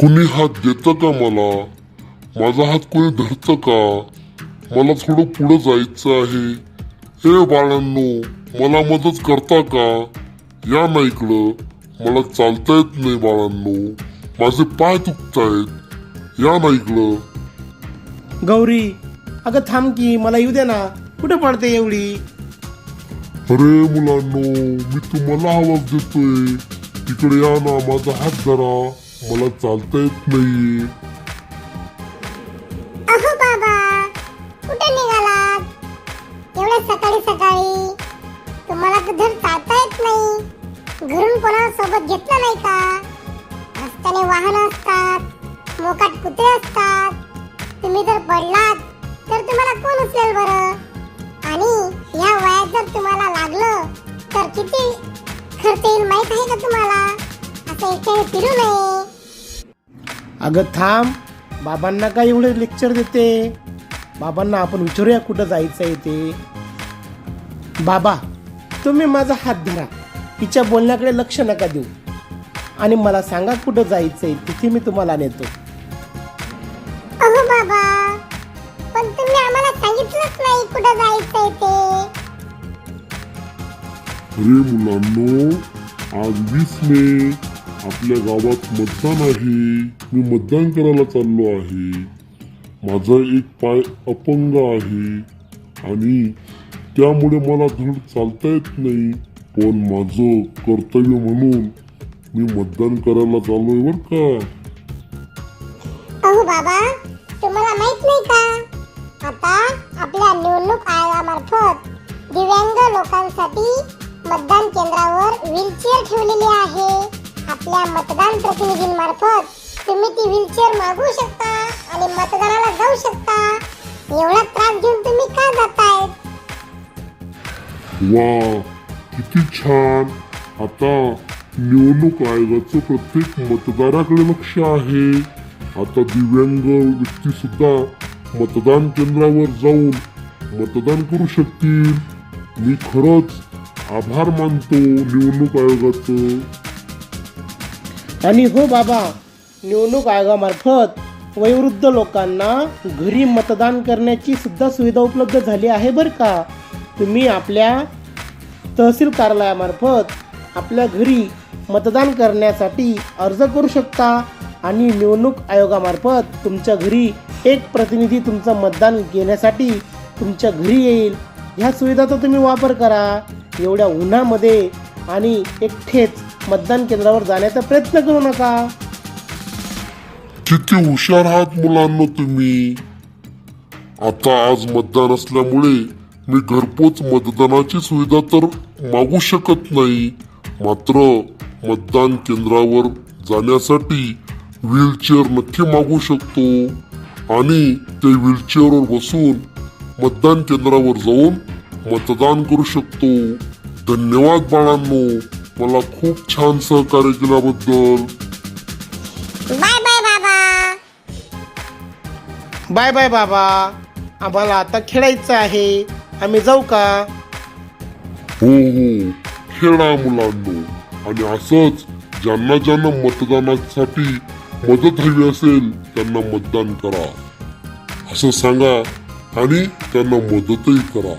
कुणी हात देतं का मला? माझा हात कोणी धरतं का? मला थोडं पुढं जायचं आहे. हे बाळांनो मला मदत करता का? या ना इकडं. मला चालता येत नाही बाळांनो. माझे पाय दुखतायत. या ना इकडं. गौरी अगं थांब की मला येऊ दे ना. कुठे पडते एवढी? अरे मुलांनो मी तुम्हाला आवाज देतोय. तिकडे या ना माझा हात धरा. मला चालता येत नाही अहो बाबा कुठे निघालात? एवढ्या सकाळी सकाळी. तुम्हाला तर धड चालता येत नाही. घरून कोणाला सोबत घेतलं नाही का? रस्त्याने वाहन असतात मोकाट कुत्रे असतात. तुम्ही जर पडलात तर तुम्हाला कोण उचलेल बरं? आणि या वयात जर तुम्हाला लागलं तर किती खर्च येईल माहीत आहे का तुम्हाला? असं एकट्याने फिरू नये. अगं थांब बाबांना काय एवढे लेक्चर देते? बाबांना आपण विचारूया कुठं जायचं आहे ते. बाबा तुम्ही माझा हात धरा. तिच्या बोलण्याकडे लक्ष नका देऊ. आणि मला सांगा कुठं जायचं आहे तिथे मी तुम्हाला नेतो. अहो बाबा पण तुम्ही आम्हाला सांगितलंच नाही कुठं जायचंय ते. अरे मुलांनो आज वीस मे. आपल्या गावात मतदान आहे. मी मतदान करायला चाललो आहे. माझा एक पाय अपंग आहे. आणि त्यामुळे मला धड चालता येत नाही. पण माझं कर्तव्य म्हणून मी मतदान करायला चाललोय बर का? अहो बाबा तुम्हाला माहीत नाही का? आता आपल्या निवडणूक आयोगामार्फत दिव्यांग लोकांसाठी मतदान केंद्रावर व्हीलचेअर ठेवलेली आहे. आपल्या मतदान प्रतिनिधींमार्फत तुम्ही ती व्हीलचेअर मागू शकता आणि मतदानाला जाऊ शकता. एवढा त्रास घेऊन तुम्ही का जातायत? वा किती छान. आता निवडणूक आयोगाचं प्रत्येक मतदाराकडे लक्ष आहे. आता दिव्यांग व्यक्ती सुद्धा मतदान केंद्रावर जाऊन मतदान करू शकतील. मी खरंच आभार मानतो निवडणूक आयोगाचं. आणि हो बाबा निवडणूक आयोगामार्फत वयोवृद्ध लोकांना घरी मतदान करण्याची सुद्धा सुविधा उपलब्ध झाली आहे बरं का? तुम्ही आपल्या तहसील कार्यालयामार्फत आपल्या घरी मतदान करण्यासाठी अर्ज करू शकता आणि निवडणूक आयोगामार्फत तुमच्या घरी एक प्रतिनिधी तुमचं मतदान घेण्यासाठी तुमच्या घरी येईल. ह्या सुविधाचा तुम्ही वापर करा. एवढ्या उन्हामध्ये आणि एकटेच मतदान केंद्रावर जाण्याचा प्रयत्न करू नका. किती हुशार आहात मुलांना तुम्ही. आता आज मतदान असल्यामुळे मी घरपोच मतदानाची सुविधा तर मागू शकत नाही. मात्र मतदान केंद्रावर जाण्यासाठी व्हीलचेअर नक्की मागू शकतो. आणि ते व्हीलचेअरवर बसून मतदान केंद्रावर जाऊन मतदान करू शकतो. धन्यवाद बाळांनो. मला खूप छान सहकार्य केल्याबद्दल. बाय बाय बाबा. बाय बाय बाबा. आम्हाला आता खेळायचं आहे. आम्ही जाऊ का? हो हो. खेळा मुलांनो. आणि असंच ज्यांना ज्यांना मतदानासाठी मदत हवी असेल त्यांना मतदान करा. असं सांगा आणि त्यांना मदतही करा.